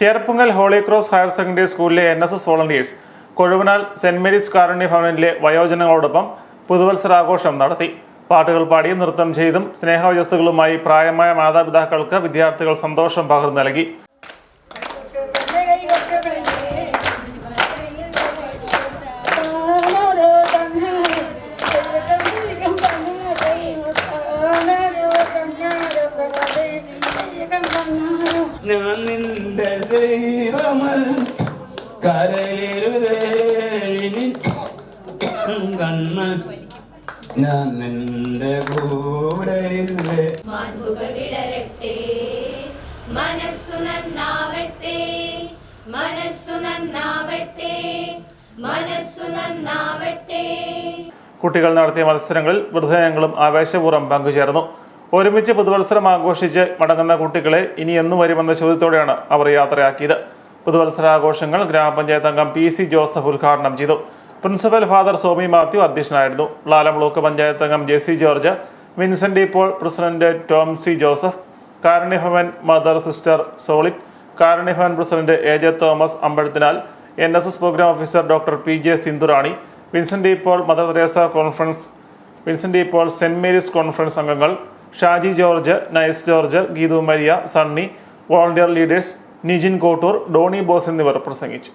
Cherpunkal holy cross higher secondary സ്കൂളിലെ N S S volunteers Kozhuvanal saint Mary's Karunya ഭവനിലെ വയോജനങ്ങളോടൊപ്പം പുതുവത്സരാഘോഷം നടത്തി. പാട്ടുകൾ പാടി നൃത്തം ചെയ്തും സ്നേഹവചസ്സുകളുമായി പ്രായമായ മാതാപിതാക്കൾക്ക് വിദ്യാർത്ഥികൾ സന്തോഷം പകർന്നു നൽകി. ഞാൻ നിന്റെ ദൈവമൽ കരയരുതേ ഇനി കണ്ണ്. ഞാൻ നിന്റെ കൂടെ മനസ്സു നന്നാവട്ടെ മനസ്സു നന്നാവട്ടെ മനസ്സു നന്നാവട്ടെ. കുട്ടികൾ നടത്തിയ മത്സരങ്ങളിൽ വൃദ്ധജനങ്ങളും ആവേശപൂർവം പങ്കുചേർന്നു. ഒരുമിച്ച് പുതുവത്സരം ആഘോഷിച്ച് മടങ്ങുന്ന കുട്ടികളെ ഇനി എന്നു വരുമെന്ന ചോദ്യത്തോടെയാണ് അവർ യാത്രയാക്കിയത്. പുതുവത്സരാഘോഷങ്ങൾ ഗ്രാമപഞ്ചായത്ത് അംഗം പി സി ജോസഫ് ഉദ്ഘാടനം ചെയ്തു. പ്രിൻസിപ്പൽ ഫാദർ സോമി മാത്യു അധ്യക്ഷനായിരുന്നു. ലാലം ബ്ലോക്ക് പഞ്ചായത്ത് അംഗം J C George Vincent de Paul president Tom C Joseph Karunya Bhavan Mother Sister സോളിറ്റ് Karunya Bhavan president A J Thomas Ambazhathinal N S S programme officer doctor P J Sindhurani Vincent de Paul Mother Teresa conference Vincent de Paul Saint Mary's conference അംഗങ്ങൾ Shaji George Nice George Geethu Maria Sunny volunteer leaders Nijin Kottoor Doni Bose എന്നിവർ പ്രസംഗിച്ചു.